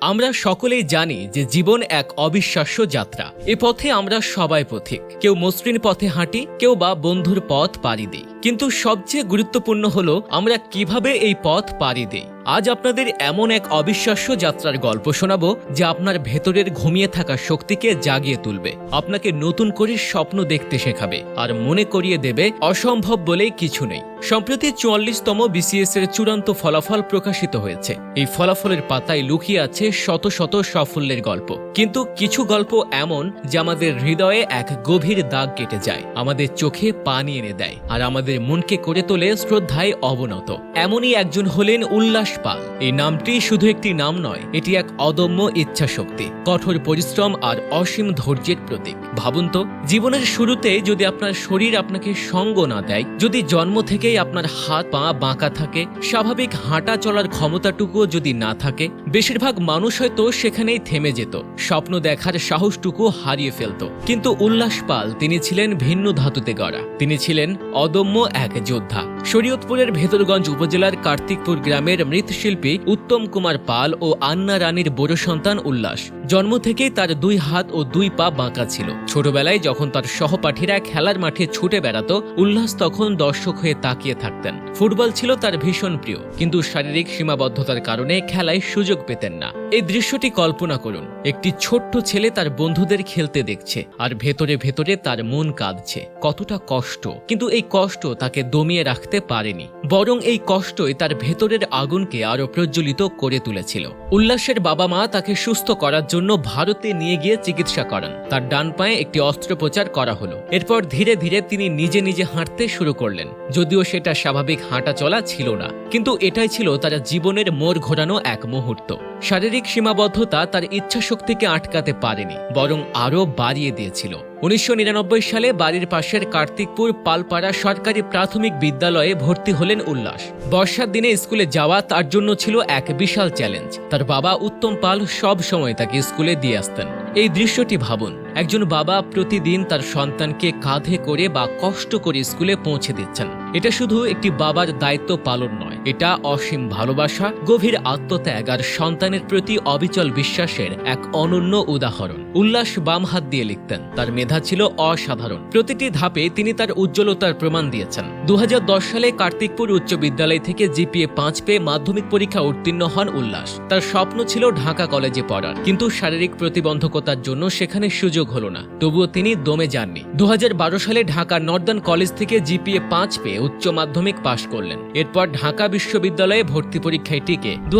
আমরা সকলেই জানি যে জীবন এক অবিশ্বাস্য যাত্রা। এ পথে আমরা সবাই পথিক। কেউ মসৃণ পথে হাঁটি, কেউ বা বন্ধুর পথ পাড়ি দিই। কিন্তু সবচেয়ে গুরুত্বপূর্ণ হলো, আমরা কীভাবে এই পথ পাড়ি দেই। আজ আপনাদের এমন এক অবিশ্বাস্য যাত্রার গল্প শোনাবো, যা আপনার ভেতরের ঘুমিয়ে থাকা শক্তিকে জাগিয়ে তুলবে, আপনাকে নতুন করে স্বপ্ন দেখতে শেখাবে, আর মনে করিয়ে দেবে, অসম্ভব বলেই কিছু নেই। সম্প্রতি চুয়াল্লিশতম বিসিএস এর চূড়ান্ত ফলাফল প্রকাশিত হয়েছে। এই ফলাফলের পাতায় লুকিয়ে আছে শত শত সাফল্যের গল্প। কিন্তু কিছু গল্প এমন, যা আমাদের হৃদয়ে এক গভীর দাগ কেটে যায়, আমাদের চোখে পানি এনে দেয়, আর আমাদের মনকে করে তোলে শ্রদ্ধায় অবনত। এমনই একজন হলেন উল্লাস পাল। এই নামটি শুধু একটি নাম নয়, এটি এক অদম্য ইচ্ছা শক্তি কঠোর পরিশ্রম আর অসীম ধৈর্যের প্রতীক। ভাবুন তো, জীবনের শুরুতে যদি আপনার শরীর আপনাকে সঙ্গ না দেয়, যদি জন্ম থেকেই আপনার হাত, পা, বাঁকা থাকে, স্বাভাবিক হাঁটা চলার ক্ষমতাটুকুও যদি না থাকে, বেশিরভাগ মানুষ হয়তো সেখানেই থেমে যেত, স্বপ্ন দেখার সাহসটুকু হারিয়ে ফেলত। কিন্তু উল্লাস পাল, তিনি ছিলেন ভিন্ন ধাতুতে গড়া। তিনি ছিলেন অদম্য এক যোদ্ধা। শরীয়তপুরের ভেতরগঞ্জ উপজেলার কার্তিকপুর গ্রামের মৃৎশিল্পী উত্তম কুমার পাল ও আন্না রানীর বড় সন্তান উল্লাস। জন্ম থেকেই তার দুই হাত ও দুই পা বাঁকা ছিল। ছোটবেলায় যখন তার সহপাঠীরা খেলার মাঠে ছুটে বেড়াতো, উল্লাস তখন দর্শক হয়ে তাকিয়ে থাকতেন। ফুটবল ছিল তার ভীষণ প্রিয়, কিন্তু শারীরিক সীমাবদ্ধতার কারণে খেলায় সুযোগ পেতেন না। এই দৃশ্যটি কল্পনা করুন, একটি ছোট্ট ছেলে তার বন্ধুদের খেলতে দেখছে, আর ভেতরে ভেতরে তার মন কাঁদছে। কতটা কষ্ট, কিন্তু এই কষ্ট তাকে দমিয়ে রাখতে পারেনি, বরং এই কষ্টই তার ভেতরের আগুনকে আরও প্রজ্বলিত করে তুলেছিল। উল্লাসের বাবা মা তাকে সুস্থ করার জন্য ভারতে নিয়ে গিয়ে চিকিৎসা করান। তার ডান পায়ে একটি অস্ত্রোপচার করা হলো। এরপর ধীরে ধীরে তিনি নিজে নিজে হাঁটতে শুরু করলেন। যদিও সেটা স্বাভাবিক হাঁটা চলা ছিল না, কিন্তু এটাই ছিল তার জীবনের মোড় ঘোরানো এক মুহূর্ত। শারীরিক সীমাবদ্ধতা তার ইচ্ছাশক্তিকে আটকাতে পারেনি, বরং আরও বাড়িয়ে দিয়েছিল। উনিশশো নিরানব্বই সালে বাড়ির পাশের কার্তিকপুর পালপাড়া সরকারি প্রাথমিক বিদ্যালয়ে ভর্তি হলেন উল্লাস। বর্ষার দিনে স্কুলে যাওয়া তার জন্য ছিল এক বিশাল চ্যালেঞ্জ। তার বাবা উত্তম পাল সব সময় তাকে স্কুলে দিয়ে আসতেন। এই দৃশ্যটি ভাবুন একজন বাবা প্রতিদিন তার সন্তানকে কাঁধে করে বা কষ্ট করে স্কুলে পৌঁছে দিচ্ছেন। এটা শুধু একটি বাবার দায়িত্ব পালন নয়, এটা অসীম ভালোবাসা, গভীর আত্মত্যাগ আর সন্তানের প্রতি অবিচল বিশ্বাসের এক অনন্য উদাহরণ। উল্লাস বাম হাত দিয়ে লিখতেন, তার মেধা ছিল অসাধারণ। প্রতিটি ধাপে তিনি তার উজ্জ্বলতার প্রমাণ দিয়েছেন। দু হাজার দশ সালে কার্তিকপুর উচ্চ বিদ্যালয় থেকে জিপিএ পাঁচ পেয়ে মাধ্যমিক পরীক্ষা উত্তীর্ণ হন উল্লাস। তার স্বপ্ন ছিল ঢাকা কলেজে পড়ার, কিন্তু শারীরিক প্রতিবন্ধকতার জন্য সেখানে সুযোগ হলো না। তবুও তিনি দমে যাননি। দু হাজার বারো সালে ঢাকা নর্দার্ন কলেজ থেকে জিপিএ পাঁচ পেয়ে উচ্চ মাধ্যমিক পাশ করলেন। এরপর ঢাকা বিশ্ববিদ্যালয়ে ভর্তি পরীক্ষায় টিকে। দু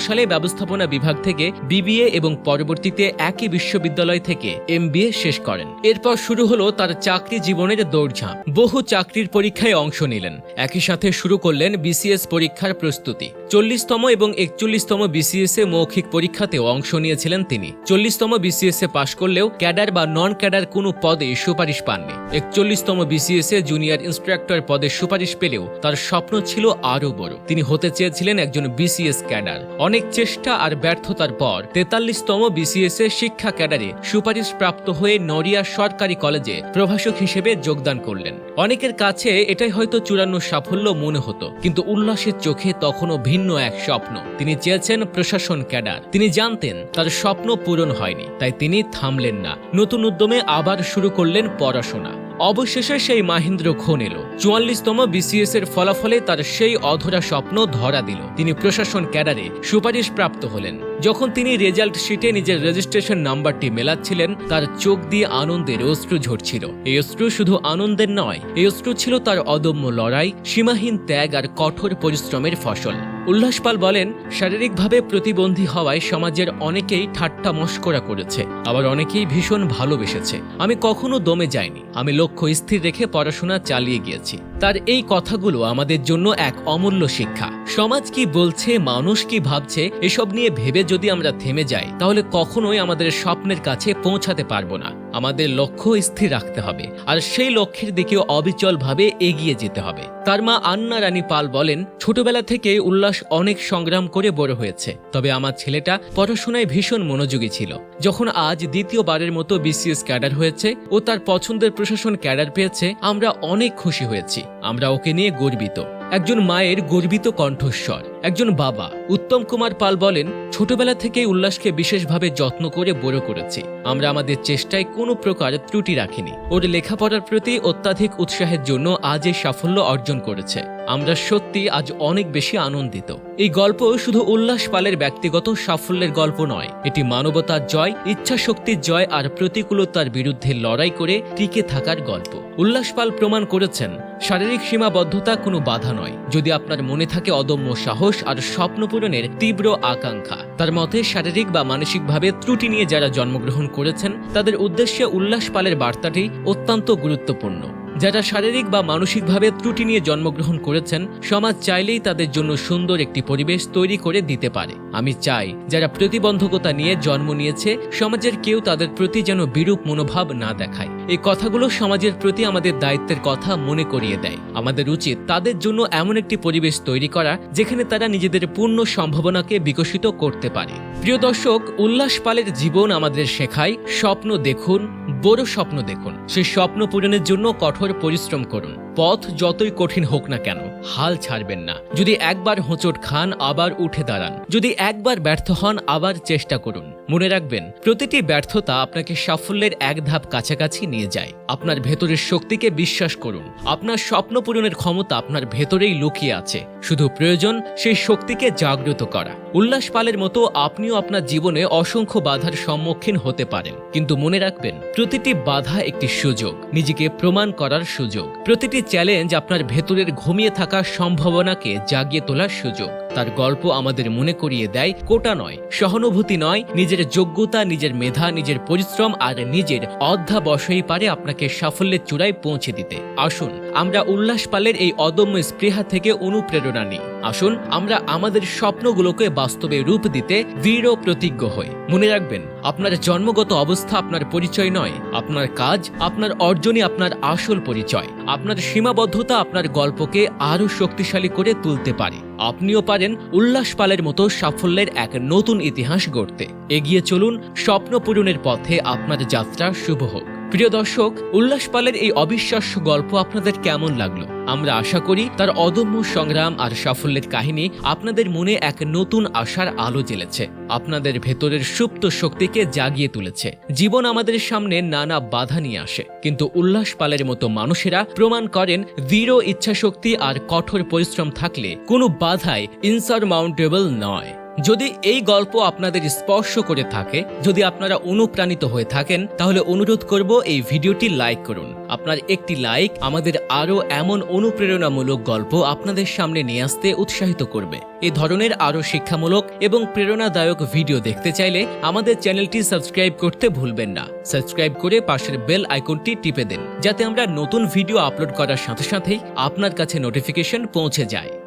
সালে ব্যবস্থাপনা বিভাগ থেকে বিবিএ এবং পরবর্তীতে একই বিশ্ববিদ্যালয় থেকে এমবিএ শেষ করেন। এরপর শুরু হলো তার চাকরি জীবনের দৌড়ঝাঁপ। বহু চাকরির পরীক্ষায় অংশ নিলেন। একই সাথে শুরু করলেন বিসিএস পরীক্ষার প্রস্তুতি। চল্লিশতম এবং একচল্লিশতম বিসিএস এ মৌখিক পরীক্ষাতেও অংশ নিয়েছিলেন তিনি। চল্লিশতম বিসিএস এ পাশ করলেও ক্যাডার বা নন ক্যাডার কোনো পদে সুপারিশ পাননি। একচল্লিশতম বিসিএস এ জুনিয়র ইন্সট্রাক্টর পদে সুপারিশ পেলেও তার স্বপ্ন ছিল আরও বড়। তিনি হতে চেয়েছিলেন একজন বিসিএস ক্যাডার অনেক চেষ্টা আর ব্যর্থতার পর তেতাল্লিশতম বিসিএস এ শিক্ষা ক্যাডারে সুপারিশ প্রাপ্ত হয়ে নড়িয়া সরকারি কলেজে প্রভাষক হিসেবে যোগদান করলেন। অনেকের কাছে এটাই হয়তো চূড়ান্ত সাফল্য মনে হতো, কিন্তু উল্লাসের চোখে তখনও ভিন্ন এক স্বপ্ন। তিনি চেয়েছেন প্রশাসন ক্যাডার তিনি জানতেন তার স্বপ্ন পূরণ হয়নি, তাই তিনি থামলেন না। নতুন উদ্যমে আবার শুরু করলেন পড়াশোনা। অবশেষে সেই মাহিন্দ্র খন এলো। চুয়াল্লিশতম বিসিএস এর ফলাফলে তার সেই অধরা স্বপ্ন ধরা দিল। তিনি প্রশাসন ক্যাডারে সুপারিশ প্রাপ্ত হলেন। যখন তিনি রেজাল্ট শিটে নিজের রেজিস্ট্রেশন নাম্বারটি মেলাচ্ছিলেন, তার চোখ দিয়ে আনন্দের অশ্রু ঝরছিল। এই অশ্রু শুধু আনন্দের নয়, এই অশ্রু ছিল তার অদম্য লড়াই, সীমাহীন ত্যাগ আর কঠোর পরিশ্রমের ফসল। উল্লাস পাল বলেন, শারীরিকভাবে প্রতিবন্ধী হওয়ায় সমাজের অনেকেই ঠাট্টা মস্করা করেছে, আবার অনেকেই ভীষণ ভালোবেসেছে। আমি কখনো দমে যাইনি, আমি লক্ষ্য স্থির রেখে পড়াশোনা চালিয়ে গিয়েছি। তার এই কথাগুলো আমাদের জন্য এক অমূল্য শিক্ষা। সমাজ কি বলছে, মানুষ কি ভাবছে, এসব নিয়ে ভেবে যদি আমরা থেমে যাই, তাহলে কখনোই আমাদের স্বপ্নের কাছে পৌঁছাতে পারব না। আমাদের লক্ষ্য স্থির রাখতে হবে, আর সেই লক্ষ্যের দিকে অবিচলভাবে এগিয়ে যেতে হবে। তার মা আন্না রানী পাল বলেন, ছোটবেলা থেকে উল্লাস অনেক সংগ্রাম করে বড় হয়েছে। তবে আমার ছেলেটা পড়াশোনায় ভীষণ মনোযোগী ছিল। যখন আজ দ্বিতীয়বারের মতো বিসিএস ক্যাডার হয়েছে ও তার পছন্দের প্রশাসন ক্যাডার পেয়েছে, আমরা অনেক খুশি হয়েছি। আমরা ওকে নিয়ে গর্বিত। একজন মায়ের গর্বিত কণ্ঠস্বর। একজন বাবা, উত্তম কুমার পাল বলেন, ছোটবেলা থেকে উল্লাসকে বিশেষভাবে যত্ন করে বড় করেছি। আমরা আমাদের চেষ্টায় কোনো প্রকার ত্রুটি রাখিনি। ওর লেখাপড়ার প্রতি অত্যাধিক উৎসাহের জন্য আজ এই সাফল্য অর্জন করেছে। আমরা সত্যি আজ অনেক বেশি আনন্দিত। এই গল্প শুধু উল্লাস পালের ব্যক্তিগত সাফল্যের গল্প নয়, এটি মানবতার জয় ইচ্ছা শক্তির জয় আর প্রতিকূলতার বিরুদ্ধে লড়াই করে টিকে থাকার গল্প। উল্লাস পাল প্রমাণ করেছেন, শারীরিক সীমাবদ্ধতা কোনো বাধা নয়। যদি আপনার মনে থাকে অদম্য সাহস আর স্বপ্ন পূরণের তীব্র আকাঙ্ক্ষা, তার মতে শারীরিক বা মানসিকভাবে ত্রুটি নিয়ে যারা জন্মগ্রহণ করেছেন, তাদের উদ্দেশ্যে উল্লাস পালের বার্তাটি অত্যন্ত গুরুত্বপূর্ণ। যারা শারীরিক বা মানসিকভাবে ত্রুটি নিয়ে জন্মগ্রহণ করেছেন, সমাজ চাইলেই তাদের জন্য সুন্দর একটি পরিবেশ তৈরি করে দিতে পারে। আমি চাই, যারা প্রতিবন্ধকতা নিয়ে জন্ম নিয়েছে, সমাজের কেউ তাদের প্রতি যেন বিরূপ মনোভাব না দেখায়। এই কথাগুলো সমাজের প্রতি আমাদের দায়িত্বের কথা মনে করিয়ে দেয়। আমাদের উচিত তাদের জন্য এমন একটি পরিবেশ তৈরি করা, যেখানে তারা নিজেদের পূর্ণ সম্ভাবনাকে বিকশিত করতে পারে। প্রিয় দর্শক, উল্লাস পালের জীবন আমাদের শেখায়, স্বপ্ন দেখুন, বড় স্বপ্ন দেখুন। সেই স্বপ্ন পূরণের জন্য কঠোর পরিশ্রম করুন। পথ যতই কঠিন হোক না কেন, হাল ছাড়বেন না। যদি একবার হোঁচট খান, আবার উঠে দাঁড়ান। যদি একবার ব্যর্থ হন, আবার চেষ্টা করুন। মনে রাখবেন, প্রতিটি ব্যর্থতা আপনাকে সাফল্যের এক ধাপ কাছাকাছি নিয়ে যায়। আপনার ভেতরের শক্তিকে বিশ্বাস করুন। আপনার স্বপ্ন পূরণের ক্ষমতা আপনার ভেতরেই লুকিয়ে আছে। শুধু প্রয়োজন সেই শক্তিকে জাগ্রত করা। উল্লাস পালের মতো আপনিও আপনার জীবনে অসংখ্য বাধার সম্মুখীন হতে পারেন। কিন্তু মনে রাখবেন, প্রতিটি বাধা একটি সুযোগ। নিজেকে প্রমাণ করার সুযোগ। প্রতিটি চ্যালেঞ্জ আপনার ভেতরের ঘুমিয়ে থাকা সম্ভাবনাকে জাগিয়ে তোলার সুযোগ। তার গল্প আমাদের মনে করিয়ে দেয় কোটা নয়, সহানুভূতি নয়, নিজের যোগ্যতা, নিজের মেধা, নিজের পরিশ্রম আর নিজের অধ্যাবসায়ী পারে আপনাকে সাফল্যের চূড়ায় পৌঁছে দিতে। আসুন, আমরা উল্লাস পালের এই অদম্য স্পৃহা থেকে অনুপ্রেরণা নিই। আসুন আমরা আমাদের স্বপ্নগুলোকে বাস্তবে রূপ দিতে দৃঢ় প্রতিজ্ঞ হই। মনে রাখবেন, আপনার জন্মগত অবস্থা আপনার পরিচয় নয়, আপনার কাজ, আপনার অর্জনই আপনার আসল পরিচয়। আপনার সীমাবদ্ধতা আপনার গল্পকে আরও শক্তিশালী করে তুলতে পারে। আপনিও পারেন উল্লাস পালের মতো সাফল্যের এক নতুন ইতিহাস গড়তে। এগিয়ে চলুন, স্বপ্ন পূরণের পথে আপনার যাত্রা শুভ হোক। প্রিয় দর্শক, উল্লাস পালের এই অবিশ্বাস্য গল্প আপনাদের কেমন লাগল? আমরা আশা করি তার অদম্য সংগ্রাম আর সাফল্যের কাহিনী আপনাদের মনে এক নতুন আশার আলো জ্বেলেছে আপনাদের ভেতরের সুপ্ত শক্তিকে জাগিয়ে তুলেছে। জীবন আমাদের সামনে নানা বাধা নিয়ে আসে। কিন্তু উল্লাস পালের মতো মানুষেরা প্রমাণ করেন দৃঢ় ইচ্ছাশক্তি আর কঠোর পরিশ্রম থাকলে কোনো বাধাই ইনসারমাউন্টেবল নয়। যদি এই গল্প আপনাদের স্পর্শ করে থাকে, যদি আপনারা অনুপ্রাণিত হয়ে থাকেন, তাহলে অনুরোধ করব এই ভিডিওটি লাইক করুন। আপনার একটি লাইক আমাদের আরও এমন অনুপ্রেরণামূলক গল্প আপনাদের সামনে নিয়ে আসতে উৎসাহিত করবে। এ ধরনের আরও শিক্ষামূলক এবং প্রেরণাদায়ক ভিডিও দেখতে চাইলে আমাদের চ্যানেলটি সাবস্ক্রাইব করতে ভুলবেন না। সাবস্ক্রাইব করে পাশের বেল আইকনটি টিপে দিন, যাতে আমরা নতুন ভিডিও আপলোড করার সাথে সাথেই আপনার কাছে নোটিফিকেশন পৌঁছে যায়।